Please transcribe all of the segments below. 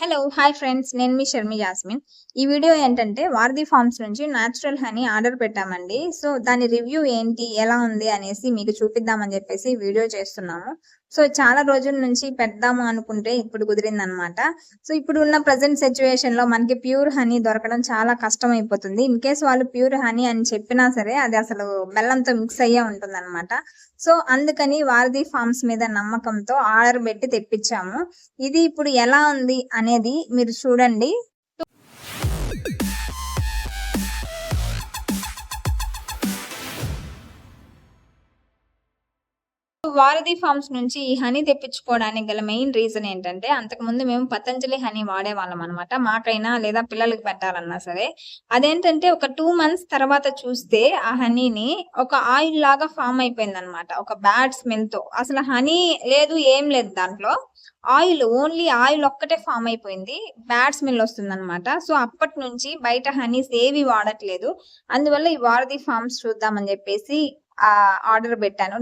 Hello hi friends నేను మీ Sharmi jasmine ఈ video ఏంటంటే వారధి ఫార్మ్స్ నుంచి న్యాచురల్ హనీ ఆర్డర్ పెట్టామండి. సో దాని రివ్యూ ఏంటి ఎలా ఉంది అనేసి మీకు చూపిద్దామని చెప్పేసి వీడియో చేస్తున్నాము. సో చాలా రోజుల నుంచి పెడదాము అనుకుంటే ఇప్పుడు కుదిరింది అనమాట సో ఇప్పుడు ఉన్న ప్రజెంట్ సిచ్యువేషన్లో మనకి ప్యూర్ హనీ దొరకడం చాలా కష్టం అయిపోతుంది ఇన్ కేస్ వాళ్ళు ప్యూర్ హనీ అని చెప్పినా సరే అది అసలు బెల్లంతో మిక్స్ అయ్యే ఉంటుంది సో అందుకని వారధి ఫార్మ్స్ మీద నమ్మకంతో ఆర్డర్ పెట్టి తెప్పించాము. ఇది ఇప్పుడు ఎలా ఉంది అనేది మీరు చూడండి. వారధి ఫార్మ్స్ నుంచి ఈ హనీ తెప్పించుకోవడానికి గల మెయిన్ రీజన్ ఏంటంటే అంతకుముందు మేము పతంజలి హనీ వాడేవాళ్ళం అనమాట మాకైనా లేదా పిల్లలకి పెట్టాలన్నా సరే. అదేంటంటే ఒక టూ మంత్స్ తర్వాత చూస్తే ఆ హనీని ఒక ఆయిల్ లాగా ఫామ్ అయిపోయింది అనమాట ఒక బ్యాడ్ స్మెల్తో. అసలు హనీ లేదు ఏం లేదు దాంట్లో. ఆయిల్ ఓన్లీ ఆయిల్ ఒక్కటే ఫామ్ అయిపోయింది. బ్యాడ్ స్మెల్ వస్తుంది అనమాట సో అప్పటి నుంచి బయట హనీస్ ఏవి వాడట్లేదు. అందువల్ల ఈ వారధి ఫార్మ్స్ చూద్దామని చెప్పేసి ఆర్డర్ పెట్టాను.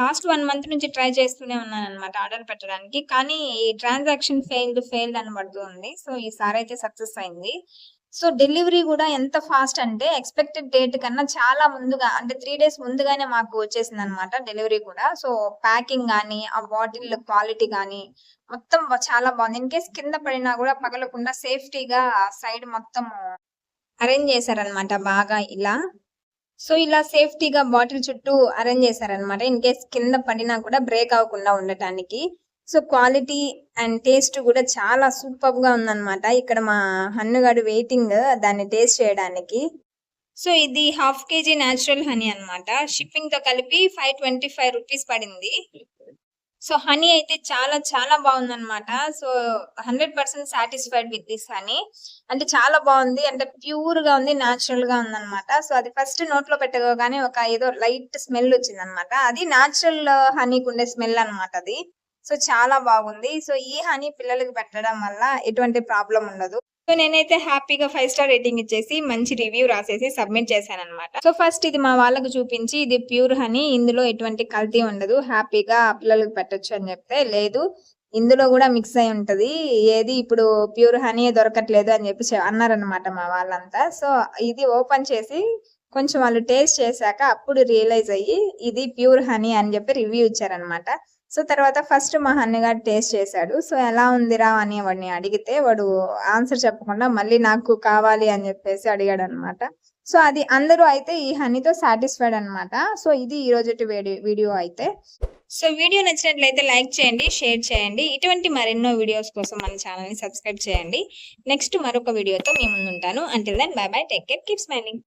లాస్ట్ వన్ మంత్ నుంచి ట్రై చేస్తూనే ఉన్నాను అనమాట ఆర్డర్ పెట్టడానికి. కానీ ఈ ట్రాన్సాక్షన్ ఫెయిల్డ్ ఫెయిల్డ్ అని పడుతుంది సో ఈసారి అయితే సక్సెస్ అయింది. సో డెలివరీ కూడా ఎంత ఫాస్ట్ అంటే ఎక్స్పెక్టెడ్ డేట్ కన్నా చాలా ముందుగా అంటే త్రీ డేస్ ముందుగానే మాకు వచ్చేసింది అనమాట డెలివరీ కూడా. సో ప్యాకింగ్ కానీ ఆ బాటిల్ క్వాలిటీ కానీ మొత్తం చాలా బాగుంది. ఇన్ కేస్ కింద పడినా కూడా పగలకుండా సేఫ్టీగా సైడ్ మొత్తం అరేంజ్ చేశారనమాట బాగా ఇలా. సో ఇలా సేఫ్టీగా బాటిల్ చుట్టూ అరేంజ్ చేశారనమాట ఇన్ కేస్ కింద పడినా కూడా బ్రేక్ అవ్వకుండా ఉండటానికి. సో క్వాలిటీ అండ్ టేస్ట్ కూడా చాలా సూపర్గా ఉందన్నమాట. ఇక్కడ మా హన్నుగాడు వెయిటింగ్ దాన్ని టేస్ట్ చేయడానికి. సో ఇది హాఫ్ కేజీ న్యాచురల్ హనీ అనమాట షిప్పింగ్తో కలిపి ఫైవ్ ట్వంటీ ఫైవ్ రూపీస్ పడింది. సో హనీ అయితే చాలా చాలా బాగుంది అనమాట so hundred percent satisfied with this honey. అంటే చాలా బాగుంది. అంటే ప్యూర్గా ఉంది న్యాచురల్గా ఉంది అనమాట సో అది ఫస్ట్ నోట్లో పెట్టగానే ఒక ఏదో లైట్ స్మెల్ వచ్చింది అనమాట అది న్యాచురల్ హనీకి ఉండే స్మెల్ అనమాట అది. సో చాలా బాగుంది. సో ఈ హనీ పిల్లలకి పెట్టడం వల్ల ఎటువంటి ప్రాబ్లం ఉండదు. సో నేనైతే హ్యాపీగా ఫైవ్ స్టార్ రేటింగ్ ఇచ్చేసి మంచి రివ్యూ రాసేసి సబ్మిట్ చేశాను అనమాట సో ఫస్ట్ ఇది మా వాళ్ళకు చూపించి ఇది ప్యూర్ హనీ ఇందులో ఎటువంటి కల్తీ ఉండదు. హ్యాపీగా పిల్లలకి పెట్టొచ్చు అని చెప్తే లేదు. ఇందులో కూడా మిక్స్ అయి ఉంటది. ఏది ఇప్పుడు ప్యూర్ హనీ దొరకట్లేదు అని చెప్పి అన్నారనమాట మా వాళ్ళంతా. సో ఇది ఓపెన్ చేసి కొంచెం వాళ్ళు టేస్ట్ చేశాక అప్పుడు రియలైజ్ అయ్యి ఇది ప్యూర్ హనీ అని చెప్పి రివ్యూ ఇచ్చారనమాట సో తర్వాత ఫస్ట్ మా హన్నగారు టేస్ట్ చేశాడు. సో ఎలా ఉందిరా అని వాడిని అడిగితే వాడు ఆన్సర్ చెప్పకుండా మళ్ళీ నాకు కావాలి అని చెప్పేసి అడిగాడు అనమాట సో అది అందరూ అయితే ఈ హనీతో సాటిస్ఫైడ్ అనమాట. సో ఇది ఈ రోజు వీడియో అయితే. సో వీడియో నచ్చినట్లయితే లైక్ చేయండి షేర్ చేయండి. ఇటువంటి మరెన్నో వీడియోస్ కోసం మన ఛానల్ని సబ్స్క్రైబ్ చేయండి. నెక్స్ట్ మరొక వీడియోతో మీ ముందుంటాను. Until then bye bye take care keep smiling